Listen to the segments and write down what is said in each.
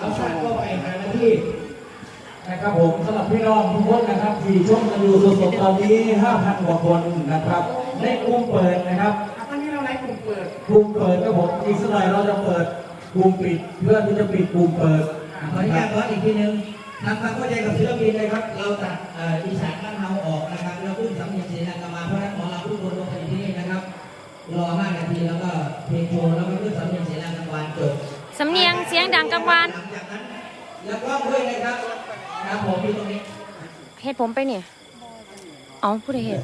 เอาสั้นก็ไปหาหน้าที่นะครับผมสำหรับพี่น้องทุกคนนะครับ ที่ชมกันอยู่สดๆตอนนี้ 5,000 กว่าคนนะครับในกลุ่มเปิดนะครับวันนี้เราไลฟ์กลุ่มเปิดกลุ่มเปิดครับผมอีกสักหน่อยเราจะเปิดกลุ่มปิดเพื่อที่จะปิดกลุ่มเปิดขออนุญาตย้อนอีกทีหนึงทำความเข้าใจกับศิลปินเลยครับ เราตัดเอ่ออีสานบ้านเราออกนะครับเราขึ้นสำเนียงศรีลังกามาเพราะฉะนั้นหมอเราทุกคนลงไปที่นี่นะครับ รอ 5 นาทีแล้วก็เพลงโชว์แล้วก็ขึ้นสำเนียงศรีลังกาวานจบ สำเนียงเสียงดังกังวานหลังจากนั้นแล้วก็ด้วยนะครับครับผมมีตรงนี้เฮ็ดผมไปเนี่ยอ๋อผู้ใดเฮ็ด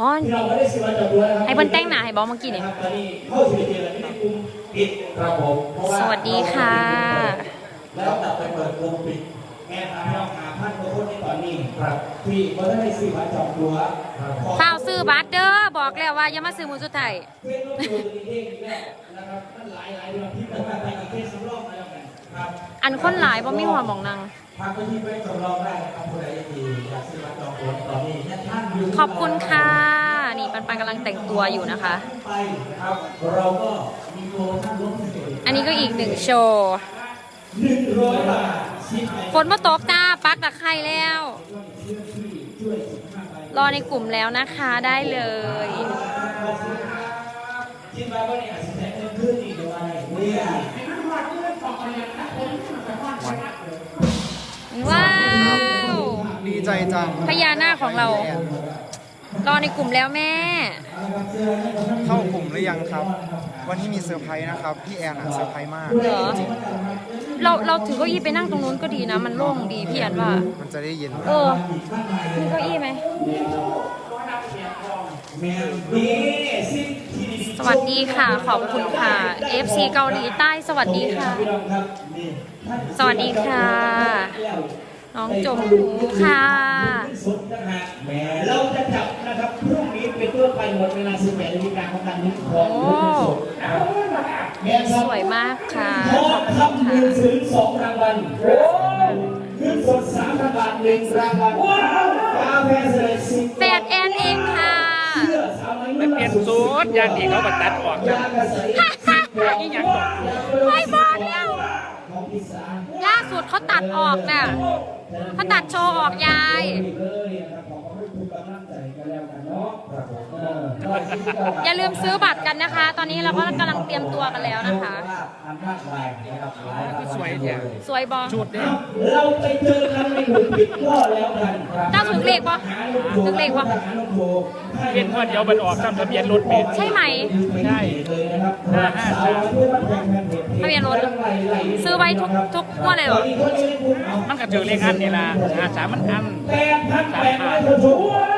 อ๋อที่เราไม่ได้สิมาจับตัวนะครับให้เพิ่นแต่งหน้าให้บอกเมื่อกี้นี่นะครับตอนนี้เข้าสู่เดือนที่ในกลุ่มปิดครับผมเพราะาสวัสดีค่ะ แล้วตัดไปเปิดกลุ่มปิดแม่พาพี่น้องหาพันกว่าคนในตอนนี้ครับที่ก็ได้ซื้อมาจองตัวครับเฝ้าซื้อบัตรเด้อ บอกแล้วว่าอย่ามาซื้อมือสุดท้ายเพื่อนร่วมตัวตัวเองอีกแล้วนะครับมันหลายหลายเดือนที่ผมว่าไปอีกแค่สำรองแล้วกันครับอันคนหลายบ่มีหัวหมองนางพักไปที่ไปสำรองได้นะครับผู้ใดที่อยากซื้อมาจองตัวตอนนี้ยังท่านอยู่ขอบคุณค่ะ นี่ปันปันกำลังแต่งตัวอยู่นะคะ ไปครับเราก็มีโปรโมชั่นลดพิเศษอันนี้ก็อีกหนึ่งโชว์หนึ่งร้อยบาทชิปไปฝนมาตกจ้าปักตะไคร้แล้ว รอในกลุ่มแล้วนะคะได้เลยชิปไปว่าเนี่ยอาจจะแจ้งเงินขึ้นอีกหรืออะไรเนี่ยว้าว ดีใจจังพญานาคของเรา รอในกลุ่มแล้วแม่ เข้ากลุ่มหรือยังครับ วันนี้มีเซอร์ไพรส์นะครับ พี่แอนอะเซอร์ไพรส์มาก เหรอเราเราถือเก้าอี้ไปนั่งตรงนู้นก็ดีนะ มันโล่งดีพี่อันว่า มันจะได้เย็นเออมีเก้าอี้ไหมนี่ซิปที่ดีสวัสดีค่ะ ขอบคุณค่ะ FC เกาหลีใต้สวัสดีค่ะพี่น้องครับนี่สวัสดีค่ะ น้องจมหูค่ะสุดนะฮะแหมเราจะจับนะครับพรุ่งนี้เป็นต้นไปหมดเวลา18นาฬิกาของการลุ้นของลุ้นสดนะครับแม่คสรับวยมากค่ะทขออบงคุณคำหนึ่งค่ะถึงสองรางวัลโอ้เงินสดสามพันบาทหนึ่งรางวัลว้าวกาแฟเสร็จสิบแฟดแอนเองค่ะเสื้อสาวน้อยมันเปลี่ยนสูตรอย่างที่เขาบัตัดออกยากระใสนี่ยังตกไม่บอกแล้วของพิซซ่าล่าสุดเขาตัดออกน่ะ เขาตัดโชว์ออกยาย เลยนะครับขอบ อออย่าลืมซื้อบัตรกันนะคะ ตอนนี้เราก็กำลังเตรียมตัวกันแล้วนะคะอันมากมายนะครับหลายรางวัลสวยเนี่ยสวยบอชุดเนี่ยเราไปเจอกันในหมู่ปิดก็แล้วกันครับเจ้าถึงเลขปะถึงเลขปะเล่นว่าเดี๋ยวมันออกตามทะเบียนรถเมล์ใช่ไหมใช่เลยนะครับห้าห้าสามทะเบียนรถซื้อไว้ทุกทุกงวดเลยเหรอมันก็ถือเลขอันนี่ล่ะอาสามมันอันแปดพันแปดร้อยคนสูงเขาไม่น้ำหนึ่งไหมอะ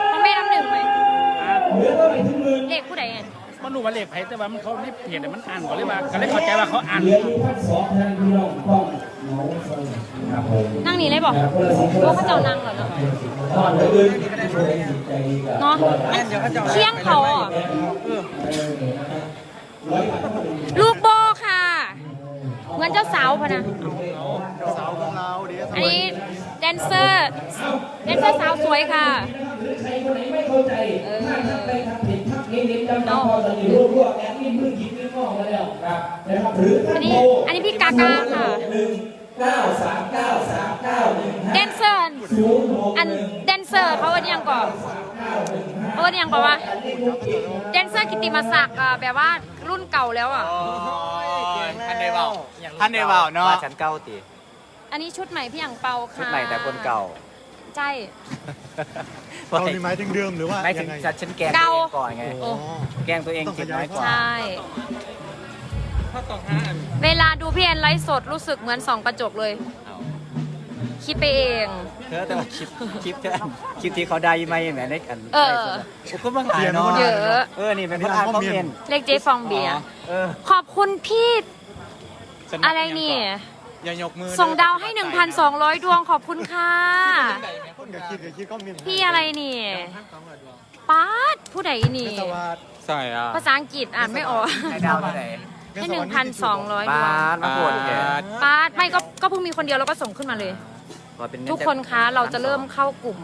เหลือเท่าไหร่ถึงหมื่นเลขผู้ใดอะมันรู้ว่าเลขไผแต่ว่ามันเขาไม่เปลี่ยนแต่มันอันก็เลยว่าก็เลยเข้าใจว่าเขาอันเหลืออยู่พันสองพันพี่น้องต้องเหมาซอยครับผมนั่งนี่เลยบอกรู้เขาเจ้านั่งเหรอเนาะตอนเหลือเกินใจดีกับเนาะมันเคียงเขาอะลูกโบค่ะ เหมือนเจ้าสาวพะนะ สาวของเราเดี๋ยวอันนี้แดนเซอร์แดนเซอร์สาวสวยค่ะถ้าทักไปทำผิดทักนี้นิดจำจำพอจะมีรูปรวบแอดมินมือหยิบมือมองมาแล้วนะครับหรืออันนี้อันนี้พี่กากาค่ะหนึ่งเก้าสามเก้าสามเก้าหนึ่งแดนเซอร์ศูนย์หกอันแดนเซอร์เขาอิ้นอิหยังก่อน เขาเอิ้นอิหยังก่อนว่าแดนเซอร์กิตติมศักดิ์อะแบบว่ารุ่นเก่าแล้วอะท่านได้เบาท่านได้เบาเนาะว่าฉันเก่าติอันนี้ชุดใหม่พี่หยางเปาค่ะชุดใหม่แต่คนเก่า ใช่ เรามีไม้ถึงเดิมหรือว่าไม่ถึงยังไงฉันฉันแกล้งเก่าตัวเองก่อนไงโอ้แกล้งตัวเองจิตน้อยกว่าใช่เวลาดูพี่แอนไลฟ์สดรู้สึกเหมือนส่องกระจกเลยเอา คิดไปเอง เธอแต่ว่าคลิปคลิปเธอคลิปที่เขาได้ไหมแหมในอันเออโอ้ก็บางอ่านเนาะเยอะ เออนี่เป็นคนอ่านคอมเมนต์เลขเจฟองเบียร์เออขอบคุณพี่ อะไรนี่ อย่ายกมือส่งดาวให้ 1,200 ดวงขอบคุณค่ะ คนกับคิดกับคิดก็มีพี่อะไรนี่ป๊าดผู้ใดนี่ สวัสดใช่อะภาษาอังกฤษอ่านไม่ออกให้ดาวเท่าไหร่ ให้1,200ดบาวงทมาปวดแกป๊าดไม่ก็ก็เพิ่งมีคนเดียวแล้วก็ส่งขึ้นมาเลยว่าเป็นเงิทุกคนคะเราจะเริ่มเข้ากลุ่ม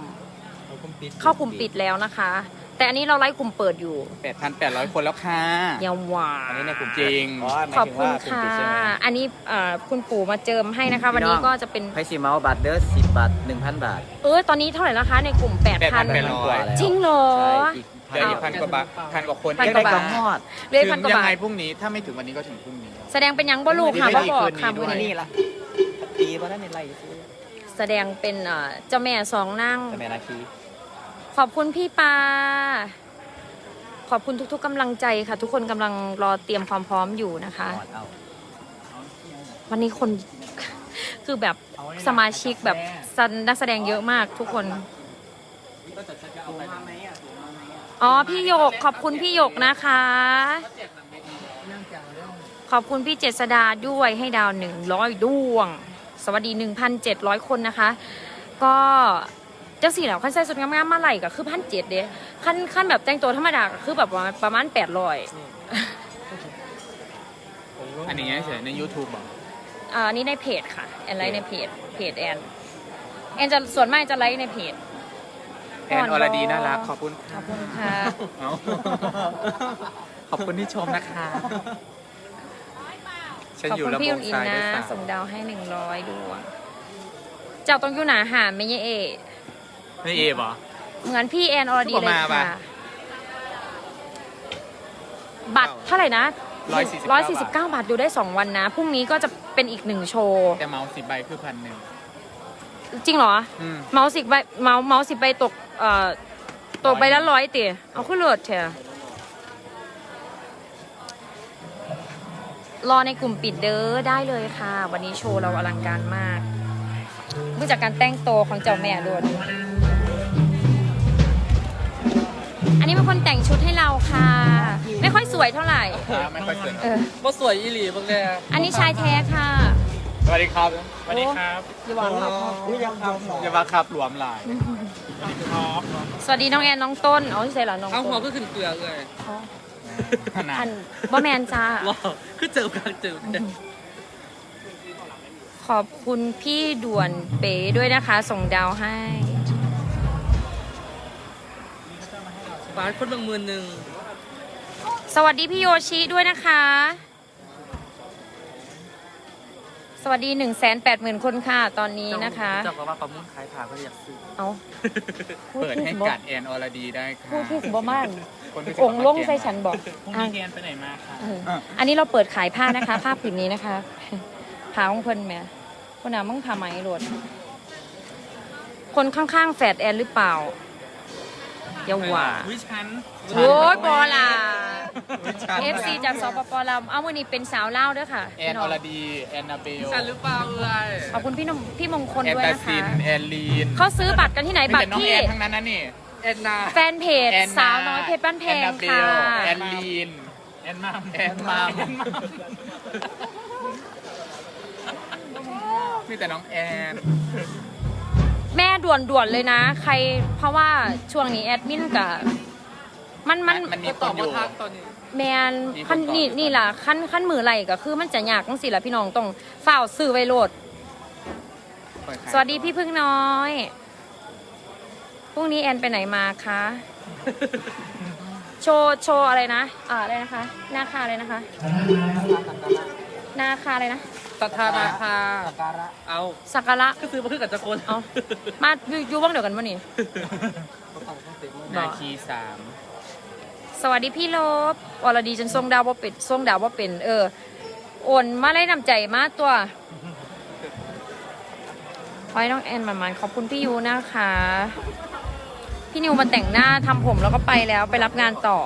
เข้ากลุ่มปิดแล้วนะคะ แต่อันนี้เราไล่กลุ่มเปิดอยู่8,800คนแล้วค่ะอยาวหวาอันนี้ในกลุ่มจริง ขอบคุณค่ะ อันนี้เอ่อคุณปู่มาเจิมให้นะคะ วันนี้ก็จะเป็นไพซีเมาส์บัตรเดอร์สิบบาทหนึ่งพันบาท เออตอนนี้เท่าไหร่แล้วคะในกลุ่ม8,000 8,800จริงเหรอใช่อีก เหลืออีกพันกว่าบาทพันกว่าคนพันเรียกกว่าได้บาทกำฮอดเหลยถึพันงกว่ายังบาไงทพรุ่งนี้ถ้าไม่ถึงวันนี้ก็ถึงพรุ่งนี้ แสดงเป็นหยังบ่ลูกค่ะไม่บ่ได้บอกคืนนี้ค่ะด้มื้วอยนี้ นี่ละปีเพราะนั่นในไล่ซื้อแสดงเป็นเอ่อเจ้าแม่สองนั่ง แต่แม่นาคีขอบคุณพี่ปา ขอบคุณทุกๆกำลังใจค่ะ ทุกคนกำลังรอเตรียมความพร้อมอยู่นะคะหอดเอาวันนี้คน คือแบบสมาชิกแบบนักแสดงเยอะมากทุกคนอ๋อ พี่หยกขอบคุณพี่หยกนะคะ ขอบคุณพี่เจษดาด้วยให้ดาวหนึ่งร้อยดวง สวัสดีหนึ่งพันเจ็ดร้อยคนนะคะ ก็เจ้าสี่แล้วขั้นใส่สุดงามๆมาไหลก็คือพันเจ็ดเด้ขั้นขั้นแบบแต่งตัวธรรมดาก็คือแบบว่าประมาณแปดร้อยอันนี้เฉยใน YouTube บอกอ่าอันนี้ในเพจค่ะแอนไลฟ์ในเพจเพจแอนแอนจะส่วนมากจะไลฟ์ในเพจ แอนอรดีน่ารักขอบคุณขอบคุณค่ะ เอาขอบคุณที่ชมนะคะฉันขอบอยู่คุณระบพี่บอุนอินซ้ายนะ ด้วยซ้ายส่งดาวให้หนึ่งร้อยดวงเจ้าต้องอยู่หนาหาไม่ยเอ นี่เอฟเหรอ เหมือนพี่แอนอรดีก็เลยมาปะค่ะ บัตรเท่าไหร่นะ149ร้อยสี่สิบเก้าบาท ดูได้สองวันนะ พรุ่งนี้ก็จะเป็นอีกหนึ่งโชว์ แต่เมาส์สิบใบคือพันหนึ่งจริงเหรอ อืม เมาส์สิบใบเมาส์เมาส์สิบใบตก เอ่อตกใบละร้อยเตี๋ยเอาขึ้นเลือดเถอะรอในกลุ่มปิดเด้อได้เลยค่ะ วันนี้โชว์เราอลังการมากเมื่อจากการแต่งตัวของเจ้าแม่ด้วยอันนี้เป็นคนแต่งชุดให้เราค่ะ ไม่ค่อยสวยเท่าไหร่ไม่ค่อยสวยเออว่าสวยอีหลีบ้างเลยอันนี้ชายแท้ค่ะ สวัสดีครับสวัสดีครับอย่าหวังหรอกอย่ามาขับหลวมหลายสวัสดีน้องแอนน้องต้นอ๋อใช่เหรอน้องเอาหัวต้นก็ขึ้นเกลือเลยขนาดอันบ่แมนจ้าว้าวคือเจอกันเจอกันขอบคุณพี่ด่วนเป๋ด้วยนะคะ ส่งดาวให้บาทคนบางมือหนึ่ง สวัสดีพี่โยชิด้วยนะคะ สวัสดี1นึ่งแสนแปดหมื่นคนค่ะ ตอนนี้นะคะ เจ้าก็ว่าประมูลขายผ่าก็อยากซื้อ เอาพูดเปิดที่ให้สิบกัดแอนอรดีได้ค่ะพูดที่สิบมากคนที่องค์ลงใส่ฉันบอกพรุ่งอะนี้เทียนไปไหนมาคะเอออันนี้เราเปิดขายผ้านะคะ ผ้าผืนนี้นะคะผ้าของเพิ่นแหม่คนน่ะมึงผ้าไหมโหลด คนข้างๆแฝดแอนหรือเปล่าอย่าหว่าวิชันโอ้ยบอล่ะ ฉัน FC จากสปปลาวเอาวันนี้เป็นสาวเล่าวด้วยค่ะแอนอรดี แอนนาเบลฉันหรือเปล่าเอ่ยขอบคุณพี่นมพี่มงคลแอนด้วยตานะซิคะน แอนลีนเขาซื้อบัตรกันที่ไหนมีบัตแต่รน้องที่แอนทั้งนั้นนะนี่แอนนาแฟนเพจแอนสาวน้อยเพชรบ้านแพงแอนนาเบค่ะลแอนลีน แอนมามแอนมามมีแต่น้องแอน แม่ด่วนๆเลยนะ ใครเพราะว่าช่วงนี้แอดมินกับ มันมันมันมีคตอนบอว่ายู่ ทักตอนนี้ แมนมีคนขั้นตอบนี่อยู่ นี่ล่ะขั้นขั้นมือไหลก็คือมันจะยากต้องสิล่ะพี่น้องต้องฝ้าวซื้อไว้โหลดเปิขายสวัสดีพี่พึ่งน้อยพรุ่งนี้แอนไปไหนมาคะโชว์โชว์อะไรนะอ่าอะไรนะคะ หน้าคาอะไรนะคะ หน้าคาอะไรนะตัทานาคาเอาสักการะ ก็ซื้อมาขึ้นกับจักรคนเอา มาอยู่อยู่ว่างเดียวกันวะนี่ นาคีสาม สวัสดีพี่ลบวรดีจนทรงดาวว่าเป็นทรงดาวว่าเป็น เออโอนมาไล่นำใจมาตัวไว้น้องแอนมันมันๆขอบคุณพี่ยูนะคะ พี่นิวมาแต่งหน้าทำผมแล้วก็ไปแล้วไปรับงานต่อ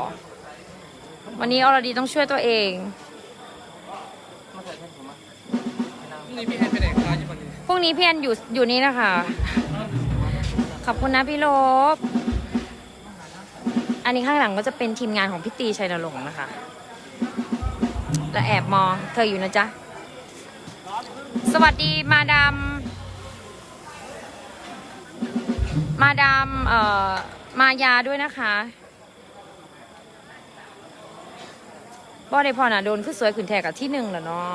วันนี้อรดีต้องช่วยตัวเองนี่พี่แอนไปไหนคะพรุ่งนี้พี่แอนอยู่อยู่นี่นะคะ ขอบคุณนะพี่ลบ อันนี้ข้างหลังก็จะเป็นทีมงานของพี่ตีชัยนรงค์นะคะ และแอบมองเธออยู่นะจ๊ะ สวัสดีมาดามมาดามเอ่อมายาด้วยนะคะบ่ได้พอน่ะโดนคือสวยขึ้นแทกกับที่หนึ่งแล้วเนาะ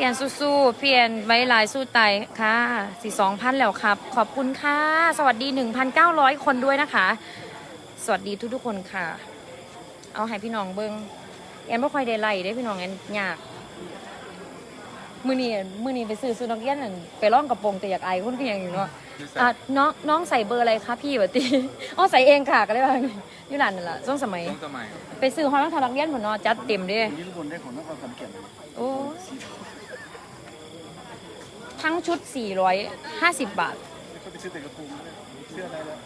พี่พี่แอนสู้ๆพี่แอนไว้ลายสู้ตายค่ะสี่สองพันแล้วครับ ขอบคุณค่ะ สวัสดีหนึ่งพันเก้าร้อยคนด้วยนะคะ สวัสดีทุกๆคนค่ะ เอาให้พี่น้องเบิงแอนไม่ค่อยได้ไล่ได้พี่น้องแอนยากมือนี้มือนี้ไปซื้อซื้อนักเรียนนั่นไปร่องกระโปรงแต่อยากไอายคนก็ยังอยู่เนาะอะน้องน้องใส่เบอร์อะไรคะพี่วะตีอ๋อใส่เองค่ะก็เลยว่าอยู่ร้านนั่นแหละช่วงสมัยสมัยไปซื้อห้องนักทานักเรียนเหมือนเนาะจัดเต็มเด้นี่ทุกคนได้ของนครขอนแก่นโอ้ ทั้งชุด 450 บาท ก็ไปซื้อแต่กระโปรงเสื้ออะไรแล้ว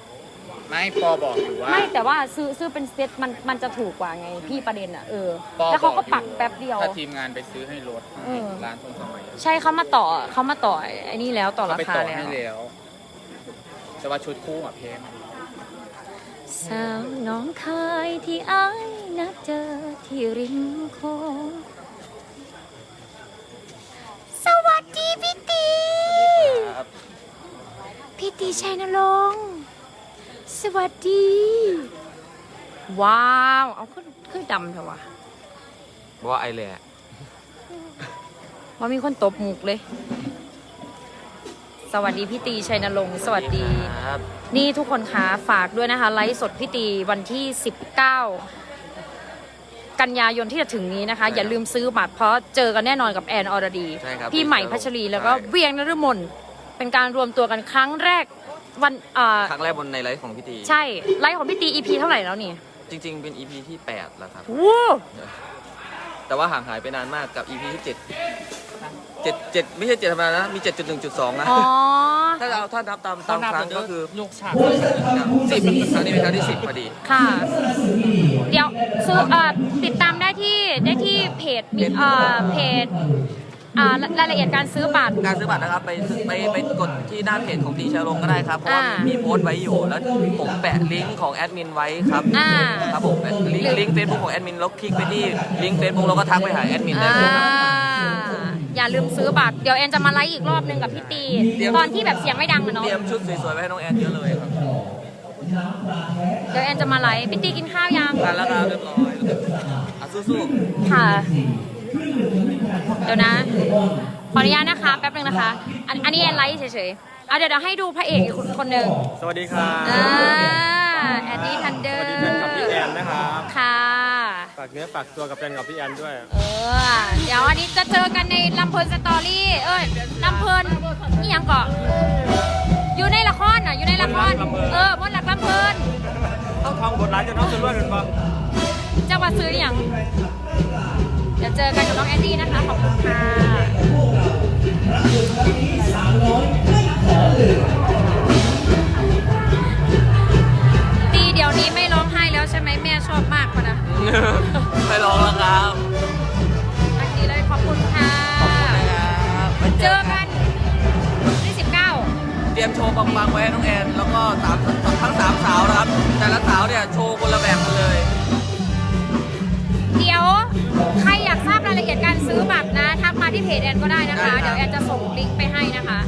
ไม่ปอบอกอยู่ว่า ไม่แต่ว่าซื้อซื้อเป็นเซ็ตมันมันจะถูกกว่าไงพี่ประเด็นอะเออปอแล้วเขาก็บอกอยู่ปักแป๊บเดียว ถ้าทีมงานไปซื้อให้รถเออ ร้านต้นสมัยใช่เขามาต่อเขามาต่อไอ้นี่แล้วต่อเขาราไปคาต่อแล้วให้แล้วแต่ว่าชุดคู่อะเพงสาวน้องคายที่อ้ายนัดเจอที่ริมโขง สวัสดีพี่ตีพี่ตีชัยนรงค์สวัสดี ว้าว เอาขึ้นขึ้นดำเถอะวะว่าไอแหละว่ามีคนตบหมุกเลย สวัสดีพี่ตีชัยนรงค์สวัสดี ครับ นี่ทุกคนคะฝากด้วยนะคะ ไลฟ์สดพี่ตีวันที่ 19 กันยายนที่จะถึงนี้นะคะอย่าลืมซื้อบัตรเพราะเจอกันแน่นอนกับแอนอรดี ใช่ครับพี่ใหม่พัชรีแล้วก็ใช่ เวียงนฤมลเป็นการรวมตัวกันครั้งแรกวันอ่าครั้งแรกบนในไลฟ์ของพี่ตีใช่ไลฟ์ของพี่ตี EP เท่าไหร่แล้วนี่จริง ๆ เป็น EP ที่ 8 แล้วครับ วู้แต่ว่าห่างหายไปนานมากกับ EP ที่ 7 7 7ไม่ใช่7ธรรมดานะ มี7.1.2นะ อ๋อ ถ้าเราถ้านับตามตามครั้งก็คือยกฉาก10ครั้งนี้เป็นครั้งที่10พอดี ค่ะ เดี๋ยวซื้อเอ่อติดตามได้ที่ได้ที่เพจมีเอ่อเพจอ่ารายละเอียดการซื้อบัตร การซื้อบัตรนะครับไปซื้อไปไปกดที่หน้าเพจของตีชาลงก็ได้ครับ เพราะว่าอ่ามีมีโพสต์ไว้อยู่แล้วผมแปะลิงก์ของแอดมินไว้ครับอ่า ครับผมแปะลิงก์ลิงก์เฟซบุ๊กของแอดมินแล้วคลิกไปที่ลิงก์เฟซบุ๊กแล้วก็ทักไปหาแอดมินได้อ่าเลยครับ อย่าลืมซื้อบัตร เดี๋ยวแอนจะมาไลฟ์อีกรอบหนึงกับพี่ตีเตรียมตอนที่แบบเสียงไม่ดังอะเนาะ เตรียมชุดสวยๆไว้ให้น้องแอนเยอะเลยครับเดี๋ยวแอนจะมาไลฟ์พี่ตีกินข้าวยัง ทานแล้วครับเรียบร้อยอะสู้ๆค่ะ เดี๋ยวนะ ขออนุญาตนะคะ แป๊บนึงนะคะ อันอันนี้แอนไลฟ์เฉยๆเอาเดี๋ยวเดี๋ยวให้ดูพระเอกอีกคนคนหนึ่งสวัสดีครับอ่าแอนดี้ทันเดอสร์วัสดีแฟนคลับพี่แอนนะครับ ค่ะ ฝากเนื้อฝากตัวกับแฟนคลับพี่แอนด้วย เออ เดี๋ยวอันนี้จะเจอกันในลำเพลินสตอรี่ เอ้ยลำเพลินนี่ยังเกาะอยู่ในละครน่ะ อยู่ในละครมนต์รักลำเพลินเออมนต์รักลำเพลินต้องท่องบทร้ายจนน้องจะรวยเป็นปะจังหวัดซื้ออย่าง เดี๋ยวเจอกันกับน้องแอนดี้นะคะ ขอบคุณค่ะดีเดี๋ยวนี้ไม่ ช่ไหมแม่ชอบมากพอนะไปลองแล้วครับอันนี้เลยขอบคุณค่ะ นะครับไปเจอกันที่ 19 เตรียมโชว์ปังๆไว้ให้น้องแอน แล้วก็สามทั้งสามสาวนะครับ แต่ละสาวเนี่ยโชว์คนละแบบกันเลย เดี๋ยวใครอยากทราบรายละเอียดการซื้อบัตรนะทักมาที่เพจแอนก็ได้นะคะ ได้ครับ เดี๋ยวแอนจะส่งลิงก์ไปให้นะคะ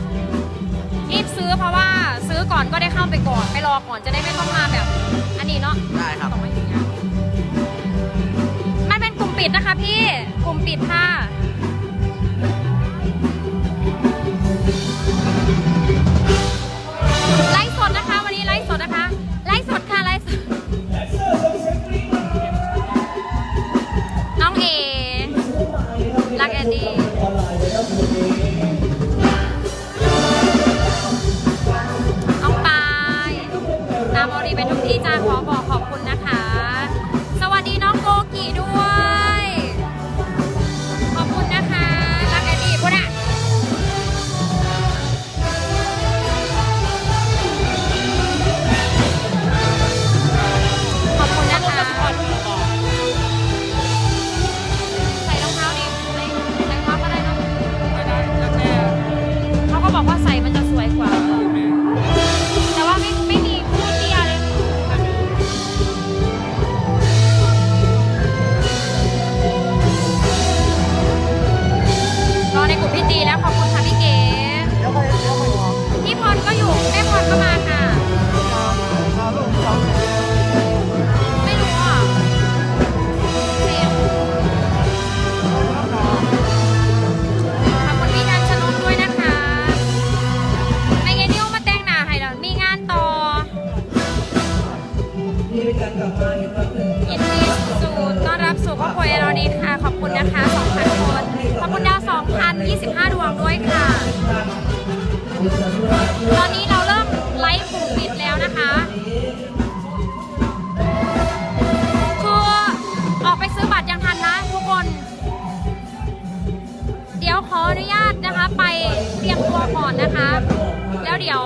รีบซื้อเพราะว่าซื้อก่อนก็ได้เข้าไปก่อนไปรอก่ อนจะได้ไม่ต้องมาแบบ อันนี้เนาะได้ครับ ต้องมาอย่างเงี้ยมันเป็นกลุ่มปิดนะคะพี่ กลุ่มปิดค่ะ ด้วยค่ะ ตอนนี้เราเริ่มไลฟ์กลุ่มปิดแล้วนะคะคือออกไปซื้อบัตรยังทันนะทุกคน เดี๋ยวขออนุญาตนะคะ ไปเตรียมตัวก่อนนะคะ แล้วเดี๋ยว